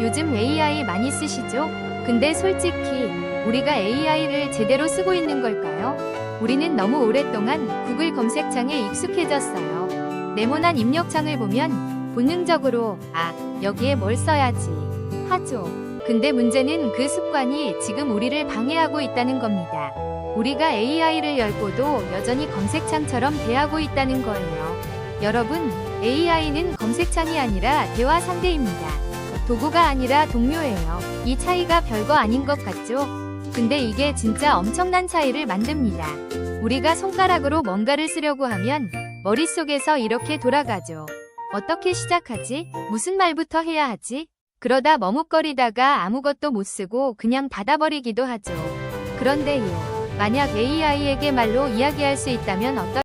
요즘 AI 많이 쓰시죠? 근데 솔직히 우리가 AI를 제대로 쓰고 있는 걸까요? 우리는 너무 오랫동안 구글 검색창에 익숙해졌어요. 네모난 입력창을 보면 본능적으로 아, 여기에 뭘 써야지 하죠. 근데 문제는 그 습관이 지금 우리를 방해하고 있다는 겁니다. 우리가 AI를 열고도 여전히 검색창처럼 대하고 있다는 거예요. 여러분, AI는 검색창이 아니라 대화 상대입니다. 도구가 아니라 동료예요. 이 차이가 별거 아닌 것 같죠? 근데 이게 진짜 엄청난 차이를 만듭니다. 우리가 손가락으로 뭔가를 쓰려고 하면 머릿속에서 이렇게 돌아가죠. 어떻게 시작하지? 무슨 말부터 해야 하지? 그러다 머뭇거리다가 아무것도 못 쓰고 그냥 닫아버리기도 하죠. 그런데요. 만약 AI에게 말로 이야기할 수 있다면 어떨까요?